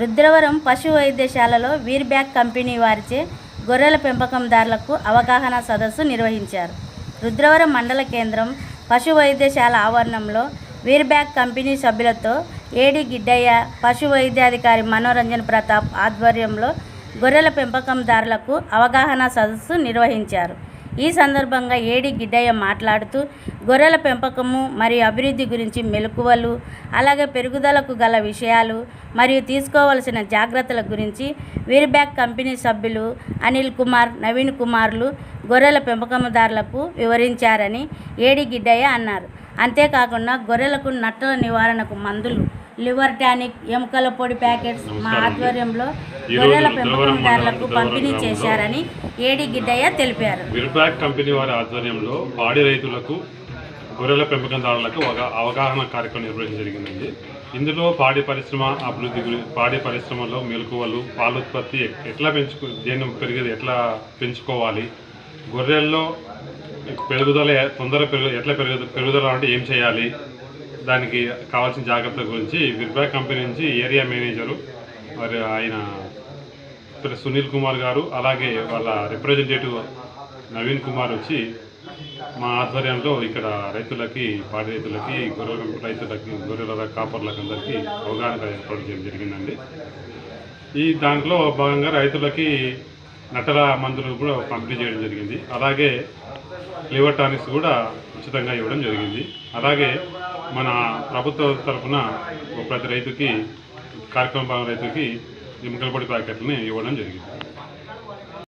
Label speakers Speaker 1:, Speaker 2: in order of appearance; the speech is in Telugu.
Speaker 1: రుద్రవరం పశు వైద్యశాలలో వీర్బ్యాక్ కంపెనీ వారిచే గొర్రెల పెంపకందారులకు అవగాహన సదస్సు నిర్వహించారు. రుద్రవరం మండల కేంద్రం పశు వైద్యశాల ఆవరణంలో వీర్బ్యాక్ కంపెనీ సభ్యులతో ఏడి గిడ్డయ్య పశు వైద్యాధికారి మనోరంజన్ ప్రతాప్ ఆధ్వర్యంలో గొర్రెల పెంపకందారులకు అవగాహన సదస్సు నిర్వహించారు. ఈ సందర్భంగా ఏడి గిడ్డయ్య మాట్లాడుతూ గొర్రెల పెంపకము మరియు అభివృద్ధి గురించి మెలకువలు అలాగే పెరుగుదలకు గల విషయాలు మరియు తీసుకోవలసిన జాగ్రత్తల గురించి వీర్బ్యాక్ కంపెనీ సభ్యులు అనిల్ కుమార్ నవీన్ కుమార్లు గొర్రెల పెంపకందారులకు వివరించారని ఏడి గిడ్డయ్య అన్నారు. అంతేకాకుండా గొర్రెలకు నట్టల నివారణకు మందులు లివర్ టానిక్ ఎముకల పొడి ప్యాకెట్స్ మా ఆధ్వర్యంలో గొర్రెల పెంపకందారులకు పంపిణీ చేశారని ఏడి గిడ్డయ్య తెలిపారు.
Speaker 2: విర్బ్యాక్ కంపెనీ వారి ఆధ్వర్యంలో పాడి రైతులకు గొర్రెల పెంపకందారులకు ఒక అవగాహన కార్యక్రమం నిర్వహించడం జరిగిందండి. ఇందులో పాడి పరిశ్రమ అభివృద్ధి గురించి పాడి పరిశ్రమలో మెలకువలు పాల ఉత్పత్తి ఎట్లా పెంచుకు దేన్ని పెరిగేది ఎట్లా పెంచుకోవాలి గొర్రెల్లో పెరుగుదల తొందర పెరుగు ఎట్లా పెరుగు పెరుగుదల అంటే ఏం చేయాలి దానికి కావాల్సిన జాగ్రత్తల గురించి విర్బ్యాక్ కంపెనీ నుంచి ఏరియా మేనేజరు మరి ఆయన సునీల్ కుమార్ గారు అలాగే వాళ్ళ రిప్రజెంటేటివ్ నవీన్ కుమార్ వచ్చి మా ఆధ్వర్యంలో ఇక్కడ రైతులకి పాడి రైతులకి గొర్రెల రైతులకి గొర్రెల కాపర్లకు అందరికీ అవగాహన ఏర్పాటు చేయడం జరిగిందండి. ఈ దాంట్లో భాగంగా రైతులకి నటల మందులు కూడా పంపిణీ చేయడం జరిగింది. అలాగే లివర్ టానిక్స్ కూడా ఉచితంగా ఇవ్వడం జరిగింది. అలాగే మన ప్రభుత్వ తరఫున ప్రతి రైతుకి కార్యక్రమం రైతుకి ఎముకల పొడి ప్యాకెట్లని ఇవ్వడం జరిగింది.